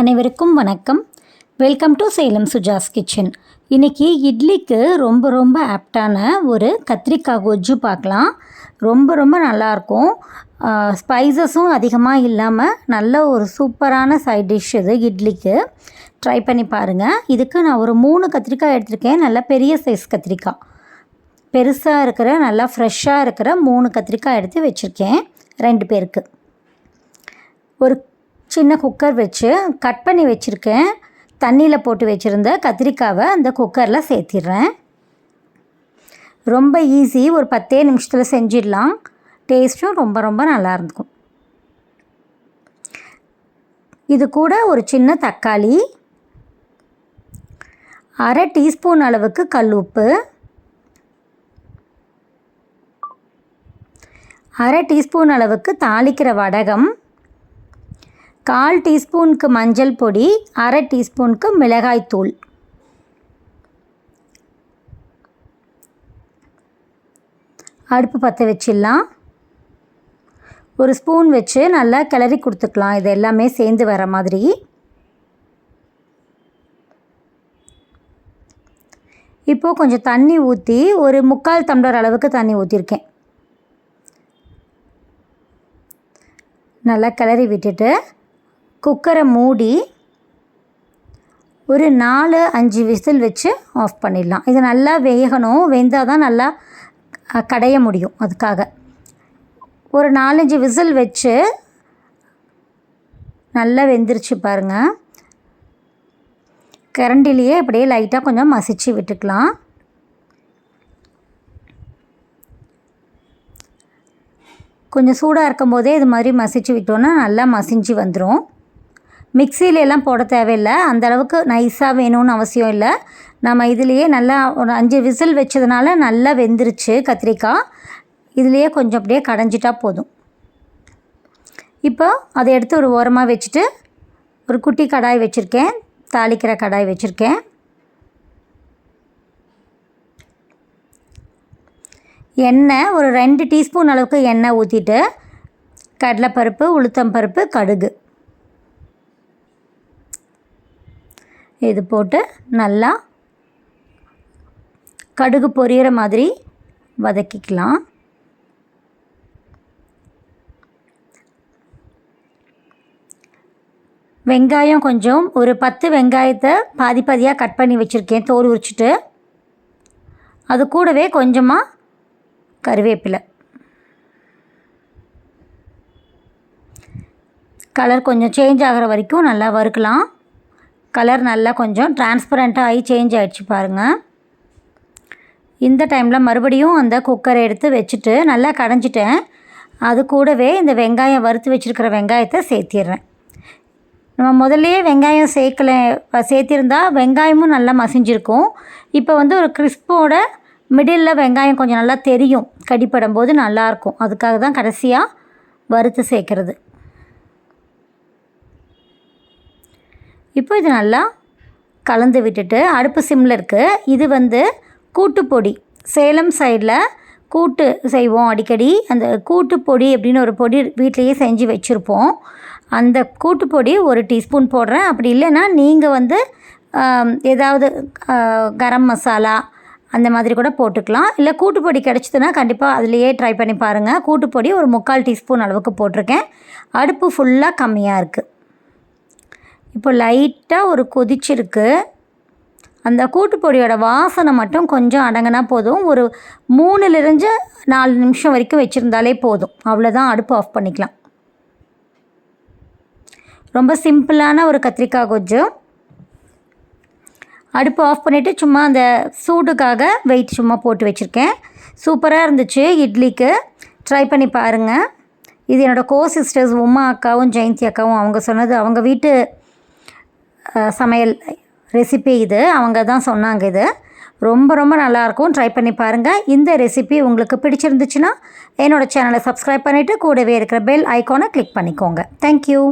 அனைவருக்கும் வணக்கம். Welcome to Salem Suja's kitchen இன்றைக்கி இட்லிக்கு ரொம்ப ரொம்ப ஆப்டான ஒரு கத்திரிக்காய் கொஜ்ஜு பார்க்கலாம். ரொம்ப ரொம்ப நல்லாயிருக்கும் ஸ்பைசஸும் அதிகமாக இல்லாமல் நல்ல ஒரு சூப்பரான சைட் டிஷ் இது இட்லிக்கு. ட்ரை பண்ணி பாருங்கள் இதுக்கு நான் ஒரு மூணு கத்திரிக்காய் எடுத்திருக்கேன். நல்ல பெரிய சைஸ் கத்திரிக்காய். பெருசாக இருக்கிற நல்லா ஃப்ரெஷ்ஷாக இருக்கிற மூணு கத்திரிக்காய் எடுத்து வச்சுருக்கேன். ரெண்டு பேருக்கு. ஒரு சின்ன குக்கர் வச்சு கட் பண்ணி வச்சுருக்கேன். தண்ணியில் போட்டு வச்சுருந்த கத்திரிக்காவை அந்த குக்கரில் சேர்த்திடுறேன். ரொம்ப ஈஸி ஒரு பத்தே நிமிஷத்தில் செஞ்சிடலாம். டேஸ்ட்டும் ரொம்ப ரொம்ப நல்லா இருக்கும் இது கூட ஒரு சின்ன தக்காளி. அரை டீஸ்பூன் அளவுக்கு கல் உப்பு. அரை டீஸ்பூன் அளவுக்கு தாளிக்கிற வடகம். கால் டீஸ்பூனுக்கு மஞ்சள் பொடி அரை டீஸ்பூனுக்கு மிளகாய் தூள். அடுப்பு பற்ற வச்சிடலாம். ஒரு ஸ்பூன் வச்சு நல்லா கிளறி கொடுத்துக்கலாம். இது எல்லாமே சேர்ந்து வர மாதிரி. இப்போது கொஞ்சம் தண்ணி ஊற்றி ஒரு முக்கால் டம்ளர் அளவுக்கு தண்ணி ஊற்றிருக்கேன் நல்லா கிளறி விட்டுட்டு குக்கரை மூடி ஒரு நாலு அஞ்சு விசில் வச்சு ஆஃப் பண்ணிடலாம். இது நல்லா வேகணும். வெந்தால் தான் நல்லா கடைய முடியும் அதுக்காக. ஒரு நாலஞ்சு விசில் வச்சு நல்லா வெந்துருச்சு பாருங்கள் கரண்டிலேயே அப்படியே லைட்டாக கொஞ்சம் மசிச்சு விட்டுக்கலாம். கொஞ்சம் சூடாக இருக்கும் போதே இது மாதிரி மசிச்சு விட்டோன்னா நல்லா மசிஞ்சு வந்துடும் மிக்சியிலெல்லாம் போட தேவையில்லை. அந்த அளவுக்கு நைஸாக வேணும்னு அவசியம் இல்லை. நம்ம இதுலேயே நல்லா ஒரு அஞ்சு விசில் வச்சதுனால நல்லா வெந்துருச்சு கத்திரிக்காய். இதுலேயே கொஞ்சம் அப்படியே கடைஞ்சிட்டா போதும். இப்போ அதை எடுத்து ஒரு ஓரமாக வச்சுட்டு ஒரு குட்டி கடாய் வச்சுருக்கேன். தாளிக்கிற கடாய் வச்சுருக்கேன். எண்ணெய் ஒரு ரெண்டு டீஸ்பூன் அளவுக்கு எண்ணெய் ஊற்றிட்டு கடலைப்பருப்பு உளுத்தம்பருப்பு கடுகு. இது போட்டு நல்லா கடுகு பொரியிற மாதிரி வதக்கிக்கலாம். வெங்காயம் கொஞ்சம் ஒரு பத்து வெங்காயத்தை பாதி பாதியாக கட் பண்ணி வச்சுருக்கேன் தோல் உரிச்சிட்டு. அது கூடவே கொஞ்சமாக கருவேப்பிலை. கலர் கொஞ்சம் சேஞ்ச் ஆகிற வரைக்கும் நல்லா வறுக்கலாம். கலர் நல்லா கொஞ்சம் டிரான்ஸ்பரண்ட்டாக ஆகி சேஞ்ச் ஆகிடுச்சு பாருங்கள் இந்த டைமில் மறுபடியும் அந்த குக்கரை எடுத்து வச்சுட்டு நல்லா கடைஞ்சிட்டேன். அது கூடவே இந்த வெங்காயம் வறுத்து வச்சுருக்கிற வெங்காயத்தை சேர்த்திடுறேன். நம்ம முதல்லையே வெங்காயம் சேர்க்கல சேர்த்திருந்தா வெங்காயமும் நல்லா மசிஞ்சிருக்கும். இப்போ வந்து ஒரு கிறிஸ்போட மிடில் வெங்காயம் கொஞ்சம் நல்லா தெரியும். கடிப்படும் போது நல்லாயிருக்கும் அதுக்காக தான் கடைசியாக வறுத்து சேர்க்குறது. இப்போ இது நல்லா கலந்து விட்டுட்டு அடுப்பு சிம்மில் இருக்குது இது வந்து கூட்டுப்பொடி சேலம் சைடில் கூட்டு செய்வோம் அடிக்கடி. அந்த கூட்டு பொடி அப்படின்னு ஒரு பொடி வீட்லேயே செஞ்சு வச்சுருப்போம். அந்த கூட்டு பொடி ஒரு டீஸ்பூன் போடுறேன். அப்படி இல்லைன்னா நீங்கள் வந்து ஏதாவது கரம் மசாலா அந்த மாதிரி கூட போட்டுக்கலாம். இல்லை கூட்டுப்பொடி கிடச்சிதுன்னா கண்டிப்பாக அதுலேயே ட்ரை பண்ணி பாருங்கள் கூட்டுப்பொடி ஒரு முக்கால் டீஸ்பூன் அளவுக்கு போட்டிருக்கேன். அடுப்பு ஃபுல்லாக கம்மியாக இருக்குது இப்போ லைட்டாக ஒரு கொதிச்சிருக்கு. அந்த கூட்டுப்பொடியோட வாசனை மட்டும் கொஞ்சம் அடங்கினா போதும். ஒரு மூணுலேருந்து நாலு நிமிஷம் வரைக்கும் வச்சுருந்தாலே போதும். அவ்வளோதான் அடுப்பு ஆஃப் பண்ணிக்கலாம். ரொம்ப சிம்பிளான ஒரு கத்திரிக்காய் கொஞ்சம் அடுப்பு ஆஃப் பண்ணிவிட்டு சும்மா அந்த சூடுக்காக வெயிட் சும்மா போட்டு வச்சுருக்கேன். சூப்பராக இருந்துச்சு இட்லிக்கு. ட்ரை பண்ணி பாருங்கள் இது என்னோடய கோ சிஸ்டர்ஸ் உமா அக்காவும் ஜெயந்தி அக்காவும் அவங்க சொன்னது. அவங்க வீட்டு சமையல் ரெசிபி இது. அவங்க தான் சொன்னாங்க இது. ரொம்ப ரொம்ப நல்லாயிருக்கும். ட்ரை பண்ணி பாருங்கள் இந்த ரெசிபி உங்களுக்கு பிடிச்சிருந்துச்சுன்னா என்னோடய சேனலை சப்ஸ்கிரைப் பண்ணிவிட்டு கூடவே இருக்கிற பெல் ஐக்கானை கிளிக் பண்ணிக்கோங்க. தேங்க்யூ